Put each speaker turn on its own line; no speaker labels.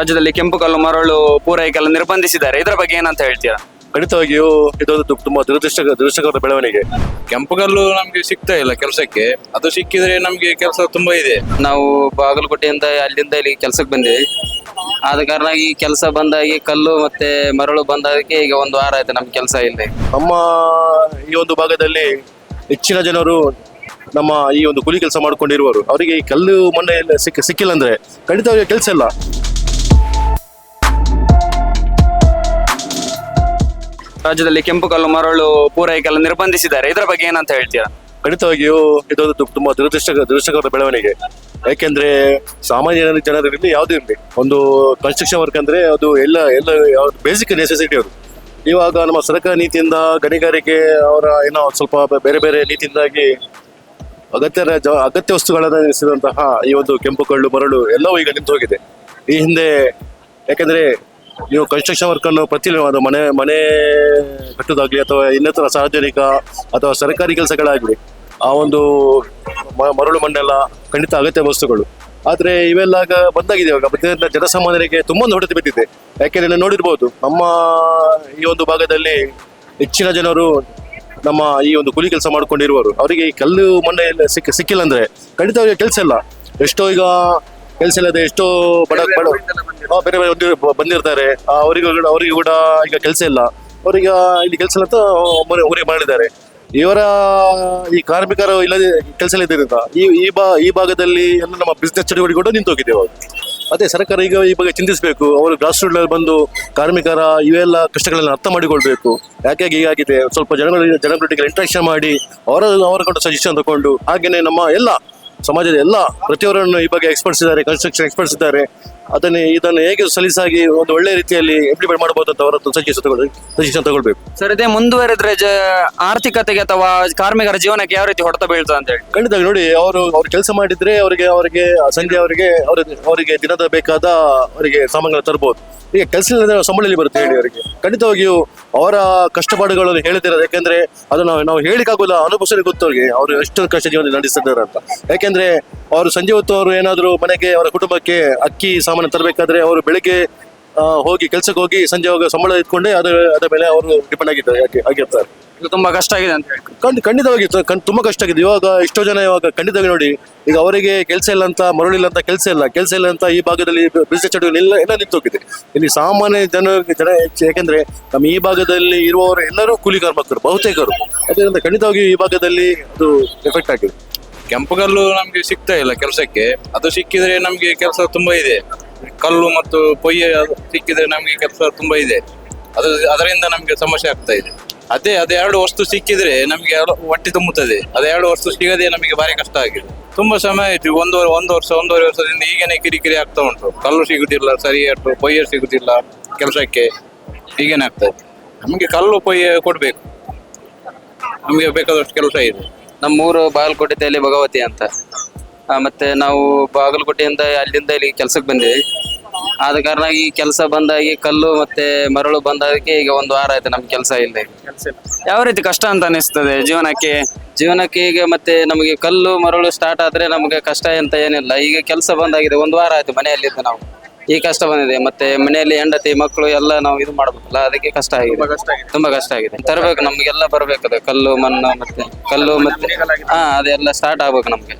ರಾಜ್ಯದಲ್ಲಿ ಕೆಂಪು ಕಲ್ಲು ಮರಳು ಪೂರೈಕೆಲ್ಲ ನಿರ್ಬಂಧಿಸಿದ್ದಾರೆ. ಇದರ ಬಗ್ಗೆ ಏನಂತ ಹೇಳ್ತೀರಾ?
ಖಂಡಿತವಾಗಿಯೂ ಇದೊಂದು ತುಂಬಾ ದುರದೃಷ್ಟ ದುರದೃಷ್ಟಕರ ಬೆಳವಣಿಗೆ.
ಕೆಂಪುಗಲ್ಲು ನಮ್ಗೆ ಸಿಗ್ತಾ ಇಲ್ಲ ಕೆಲಸಕ್ಕೆ. ಅದು ಸಿಕ್ಕಿದ್ರೆ ನಮ್ಗೆ ಕೆಲಸ ತುಂಬಾ ಇದೆ.
ನಾವು ಬಾಗಲಕೋಟೆಯಿಂದ ಅಲ್ಲಿಂದ ಇಲ್ಲಿ ಕೆಲಸಕ್ಕೆ ಬಂದಿವಿ. ಆದ ಕಾರಣ ಈ ಕೆಲಸ ಬಂದಾಗಿ ಕಲ್ಲು ಮತ್ತೆ ಮರಳು ಬಂದಾಗಿ ಈಗ ಒಂದು ವಾರ ಆಯ್ತು ನಮ್ ಕೆಲಸ ಇಲ್ಲಿ.
ನಮ್ಮ ಈ ಒಂದು ಭಾಗದಲ್ಲಿ ಹೆಚ್ಚಿನ ಜನರು ನಮ್ಮ ಈ ಒಂದು ಕೂಲಿ ಕೆಲಸ ಮಾಡ್ಕೊಂಡಿರುವರು. ಅವರಿಗೆ ಈ ಕಲ್ಲು ಮೊನ್ನೆ ಎಲ್ಲ ಸಿಕ್ಕ ಸಿಕ್ಕಿಲ್ಲ ಅಂದ್ರೆ ಖಂಡಿತವಾಗಿ ಕೆಲಸ ಇಲ್ಲ.
ರಾಜ್ಯದಲ್ಲಿ ಕೆಂಪು ಕಲ್ಲು, ಮರಳು ಪೂರೈಕೆಲ್ಲ ನಿರ್ಬಂಧಿಸಿದ್ದಾರೆ. ಇದರ ಬಗ್ಗೆ ಏನಂತ ಹೇಳ್ತೀರಾ?
ಖಂಡಿತವಾಗಿಯೂ ಇದೊಂದು ತು- ತುಂಬಾ ದುರದೃಷ್ಟ ದುರದೃಷ್ಟಕರ ಬೆಳವಣಿಗೆ. ಯಾಕೆಂದ್ರೆ ಸಾಮಾನ್ಯ ಜನ- ಜನರಿರಲಿ ಯಾವುದೇ ಇರಲಿ. ಒಂದು ಕನ್ಸ್ಟ್ರಕ್ಷನ್ ವರ್ಕ್ ಅಂದ್ರೆ ಅದು ಎಲ್ಲ ಎಲ್ಲ ಬೇಸಿಕ್ ನೆಸೆಸಿಟಿ ಅದು. ಇವಾಗ ನಮ್ಮ ಸರ್ಕಾರ ನೀತಿಯಿಂದ ಗಣಿಗಾರಿಕೆ ಅವರ ಏನೋ ಸ್ವಲ್ಪ ಬೇರೆ ಬೇರೆ ನೀತಿಯಿಂದಾಗಿ ಅಗತ್ಯ ಅಗತ್ಯ ವಸ್ತುಗಳನ್ನು ನಿಲ್ಲಿಸಿದಂತಹ ಈ ಒಂದು ಕೆಂಪು ಕಳ್ಳು ಮರಳು ಎಲ್ಲವೂ ಈಗ ನಿಂತು ಹೋಗಿದೆ ಈ ಹಿಂದೆ ಯಾಕೆಂದ್ರೆ ನೀವು ಕನ್ಸ್ಟ್ರಕ್ಷನ್ ವರ್ಕ್ ಅನ್ನು ಪ್ರತಿ ಅದು ಮನೆ ಮನೆ ಕಟ್ಟೋದಾಗಲಿ ಅಥವಾ ಇನ್ನಿತರ ಸಾರ್ವಜನಿಕ ಅಥವಾ ಸರ್ಕಾರಿ ಕೆಲಸಗಳಾಗಲಿ, ಆ ಒಂದು ಮರಳು ಮಂಡಲ ಖಂಡಿತ ಅಗತ್ಯ ವಸ್ತುಗಳು. ಆದರೆ ಇವೆಲ್ಲ ಬಂದಾಗಿದೆ. ಇವಾಗ ಅದರಿಂದ ಜನಸಾಮಾನ್ಯರಿಗೆ ತುಂಬಾ ಹೊಡೆತ ಬಿದ್ದಿದೆ. ಯಾಕೆಂದರೆ ನೋಡಿರ್ಬೋದು. ನಮ್ಮ ಈ ಒಂದು ಭಾಗದಲ್ಲಿ ಹೆಚ್ಚಿನ ಜನರು ನಮ್ಮ ಈ ಒಂದು ಕೂಲಿ ಕೆಲಸ ಮಾಡ್ಕೊಂಡಿರುವರು. ಅವರಿಗೆ ಈ ಕಲ್ಲು ಮಣ್ಣೆ ಸಿಕ್ಕ ಸಿಕ್ಕಿಲ್ಲ ಅಂದ್ರೆ ಅವರಿಗೆ ಕೆಲಸ ಇಲ್ಲ. ಎಷ್ಟೋ ಈಗ ಕೆಲಸ ಇಲ್ಲದೆ ಎಷ್ಟೋ ಬಡ ಬಡ ಬೇರೆ ಬೇರೆ ಉದ್ಯೋಗ ಬ- ಬಂದಿರ್ತಾರೆ. ಆ, ಅವರಿಗೂ ಕೂಡ- ಅವರಿಗೂ ಕೂಡ ಈಗ ಕೆಲಸ ಇಲ್ಲ. ಅವರಿಗೆ ಇಲ್ಲಿ ಕೆಲಸ ಇಲ್ಲ ಅಂತ ಊರಿಗೆ ಮಾಡಿದ್ದಾರೆ ಇವರ ಈ ಕಾರ್ಮಿಕರು ಇಲ್ಲದೆ ಕೆಲಸ ಇಲ್ಲದ್ರಿಂದ ಈ ಈ ಬಾ ಈ ಭಾಗದಲ್ಲಿ ಎಲ್ಲ ನಮ್ಮ ಬಿಸ್ನೆಸ್ ಚಟುವಟಿಕೆ ಕೂಡ ನಿಂತು ಹೋಗಿದೆ ಇವಾಗ. ಅದೇ ಸರ್ಕಾರ ಈಗ ಈ ಬಗ್ಗೆ ಚಿಂತಿಸಬೇಕು. ಅವರು ಗ್ರಾಸ್ ರೂಟ್ ಬಂದು ಕಾರ್ಮಿಕರ ಇವೆಲ್ಲ ಕಷ್ಟಗಳನ್ನ ಅರ್ಥ ಮಾಡಿಕೊಳ್ಬೇಕು. ಯಾಕೆ ಹೀಗಾಗಿದೆ ಸ್ವಲ್ಪ ಜನಗಳ ಜನಗಳೊಟ್ಟಿಗೆ ಇಂಟ್ರಾಕ್ಷನ್ ಮಾಡಿ ಅವರ ಅವರ ಕೊಂಡು ಸಜೆಷನ್ ತಗೊಂಡು ಹಾಗೆಯೇ ನಮ್ಮ ಎಲ್ಲ ಸಮಾಜದ ಎಲ್ಲ ಪ್ರತಿಯೊಬ್ಬರನ್ನು ಈ ಬಗ್ಗೆ ಎಕ್ಸ್ಪರ್ಟ್ಸ್ ಇದ್ದಾರೆ ಕನ್ಸ್ಟ್ರಕ್ಷನ್ ಎಕ್ಸ್ಪರ್ಟ್ಸ್ ಇದ್ದಾರೆ. ಅದನ್ನೇ ಇದನ್ನು ಹೇಗೆ ಸಲೀಸಾಗಿ ಒಂದು ಒಳ್ಳೆ ರೀತಿಯಲ್ಲಿ ಇಂಪ್ಲಿಮೆಂಟ್ ಮಾಡಬಹುದು ಅಂತ ಅವರ ಸಜೆಷನ್ ತಗೊಳ್ಳಿ ಸಜೆಷನ್ ತಗೊಳ್ಬೇಕು.
ಸರ್ ಇದೇ ಮುಂದುವರೆದ್ರೆ ಜ ಆರ್ಥಿಕತೆಗೆ ಅಥವಾ ಕಾರ್ಮಿಕರ ಜೀವನಕ್ಕೆ ಯಾವ ರೀತಿ ಹೊಡೆತ ಬೀಳ್ತದೆ ಅಂತ ಹೇಳಿ.
ಖಂಡಿತ ನೋಡಿ ಅವರು ಅವ್ರು ಕೆಲಸ ಮಾಡಿದ್ರೆ ಅವರಿಗೆ ಅವರಿಗೆ ಸಂಜೆ ಅವರಿಗೆ ಅವರ ಅವರಿಗೆ ದಿನದ ಬೇಕಾದ ಅವರಿಗೆ ಸಾಮಾನುಗಳು ತರಬಹುದು ಈಗ ಕೆಲಸ ಇಲ್ಲದೆ ಸಂಬಳ ಎಲ್ಲಿ ಬರುತ್ತೆ ಹೇಳಿ ಅವರಿಗೆ. ಖಂಡಿತವಾಗಿಯೂ ಅವರ ಕಷ್ಟಪಾಡುಗಳನ್ನು ಹೇಳಿದಿರೋದು ಯಾಕೆಂದ್ರೆ ಅದನ್ನು ನಾವು ಹೇಳಿಕ್ಕಾಗೋಲ್ಲ ಅನುಭವಿಸಲಿ ಗೊತ್ತು ಅವ್ರಿಗೆ ಅವರು ಎಷ್ಟು ಕಷ್ಟ ಜೀವನ ನಡೆಸಿದ್ದಾರೆ ಅಂತ. ಯಾಕೆಂದ್ರೆ ಅವರು ಸಂಜೆ ಹೊತ್ತು ಅವರು ಏನಾದರೂ ಮನೆಗೆ ಅವರ ಕುಟುಂಬಕ್ಕೆ ಅಕ್ಕಿ ಸಾಮಾನು ತರಬೇಕಾದ್ರೆ ಅವರು ಬೆಳಿಗ್ಗೆ ಹೋಗಿ ಕೆಲಸಕ್ಕೆ ಹೋಗಿ ಸಂಜೆ ಹೋಗಿ ಸಂಬಳ ಇಟ್ಕೊಂಡೆ ಅದರ ಅದರ ಮೇಲೆ ಅವರು ಡಿಪೆಂಡ್ ಆಗಿದ್ದಾರೆ ಯಾಕೆ ಆಗಿರ್ತಾರೆ.
ಇದು ತುಂಬಾ ಕಷ್ಟ ಆಗಿದೆ ಅಂತ
ಖಂಡ ಖಂಡಿತವಾಗಿ ತುಂಬಾ ಕಷ್ಟ ಆಗಿದೆ. ಇವಾಗ ಎಷ್ಟೋ ಜನ ಇವಾಗ ಖಂಡಿತವಾಗಿ ನೋಡಿ ಈಗ ಅವರಿಗೆ ಕೆಲಸ ಇಲ್ಲ ಅಂತ ಮರಳಿಲ್ಲ ಅಂತ ಕೆಲಸ ಇಲ್ಲ. ಕೆಲಸ ಇಲ್ಲ ಅಂತ ಈ ಭಾಗದಲ್ಲಿ ಬಿಸಿನೆಸ್ ಚಟುವಟಿಕೆ ಎಲ್ಲ ಎಲ್ಲ ನಿಂತು ಹೋಗಿದೆ. ಇಲ್ಲಿ ಸಾಮಾನ್ಯ ಜನ ಜನ ಹೆಚ್ಚು ಯಾಕೆಂದ್ರೆ ನಮ್ಮ ಈ ಭಾಗದಲ್ಲಿ ಇರುವವರು ಎಲ್ಲರೂ ಕೂಲಿ ಕಾರ್ಮಿಕರು ಬಹುತೇಕರು. ಅದರಿಂದ ಖಂಡಿತವಾಗಿ ಈ ಭಾಗದಲ್ಲಿ ಅದು ಎಫೆಕ್ಟ್ ಆಗಿದೆ.
ಕೆಂಪುಗಲ್ಲು ನಮ್ಗೆ ಸಿಗ್ತಾ ಇಲ್ಲ ಕೆಲಸಕ್ಕೆ. ಅದು ಸಿಕ್ಕಿದ್ರೆ ನಮ್ಗೆ ಕೆಲಸ ತುಂಬಾ ಇದೆ. ಕಲ್ಲು ಮತ್ತು ಪೊಯ್ಯ ಅದು ಸಿಕ್ಕಿದ್ರೆ ನಮ್ಗೆ ಕೆಲಸ ತುಂಬಾ ಇದೆ. ಅದು ಅದರಿಂದ ನಮ್ಗೆ ಸಮಸ್ಯೆ ಆಗ್ತಾ ಇದೆ. ಅದೇ ಅದೆರಡು ವಸ್ತು ಸಿಕ್ಕಿದ್ರೆ ನಮ್ಗೆ ಹೊಟ್ಟೆ ತುಂಬುತ್ತದೆ. ಅದೆರಡು ವಸ್ತು ಸಿಗದೆ ನಮಗೆ ಭಾರಿ ಕಷ್ಟ ಆಗಿದೆ. ತುಂಬಾ ಸಮಯ ಆಯ್ತು. ಒಂದು ಒಂದು ವರ್ಷ, ಒಂದೂವರೆ ವರ್ಷದಿಂದ ಈಗೇನೆ ಕಿರಿಕಿರಿ ಆಗ್ತಾ ಉಂಟು. ಕಲ್ಲು ಸಿಗುದಿಲ್ಲ ಸರಿಯಾದ ಪೊಯ್ಯ ಸಿಗುದಿಲ್ಲ ಕೆಲಸಕ್ಕೆ. ಈಗೇನೆ ಆಗ್ತದೆ ನಮಗೆ ಕಲ್ಲು, ಪೊಯ್ಯ ಕೊಡ್ಬೇಕು. ನಮಗೆ ಬೇಕಾದಷ್ಟು ಕೆಲಸ ಇದೆ.
ನಮ್ಮೂರು ಬಾಗಲಕೋಟೆಯಲ್ಲಿ ಭಗವತಿ ಅಂತ. ಮತ್ತೆ ನಾವು ಬಾಗಲಕೋಟೆಯಿಂದ ಅಲ್ಲಿಂದ ಇಲ್ಲಿ ಕೆಲಸಕ್ಕೆ ಬಂದಿವಿ. ಆದ ಕಾರಣ ಈ ಕೆಲಸ ಬಂದಾಗಿ ಕಲ್ಲು ಮತ್ತೆ ಮರಳು ಬಂದಾಗಿ ಈಗ ಒಂದು ವಾರ ಆಯ್ತು ನಮ್ ಕೆಲಸ ಇಲ್ಲದೆ ಯಾವ ರೀತಿ ಕಷ್ಟ ಅಂತ ಅನಿಸ್ತದೆ ಜೀವನಕ್ಕೆ? ಜೀವನಕ್ಕೆ ಈಗ ಮತ್ತೆ ನಮಗೆ ಕಲ್ಲು ಮರಳು ಸ್ಟಾರ್ಟ್ ಆದ್ರೆ ನಮಗೆ ಕಷ್ಟ ಅಂತ ಏನಿಲ್ಲ. ಈಗ ಕೆಲಸ ಬಂದಾಗಿದೆ, ಒಂದು ವಾರ ಆಯ್ತು ಮನೆಯಲ್ಲಿದ್ದು ನಾವು. ಈ ಕಷ್ಟ ಬಂದಿದೆ. ಮತ್ತೆ ಮನೆಯಲ್ಲಿ ಹೆಂಡತಿ ಮಕ್ಕಳು ಎಲ್ಲ ನಾವು ಇದು ಮಾಡಬೇಕಲ್ಲ ಅದಕ್ಕೆ ಕಷ್ಟ ಆಗಿದೆ. ತುಂಬಾ ಕಷ್ಟ ಆಗಿದೆ. ತರಬೇಕು ನಮ್ಗೆಲ್ಲ ಬರ್ಬೇಕು ಅದು ಕಲ್ಲು ಮಣ್ಣು ಮತ್ತೆ ಕಲ್ಲು ಮತ್ತೆ ಹಾ ಅದೆಲ್ಲ ಸ್ಟಾರ್ಟ್ ಆಗ್ಬೇಕು ನಮ್ಗೆ.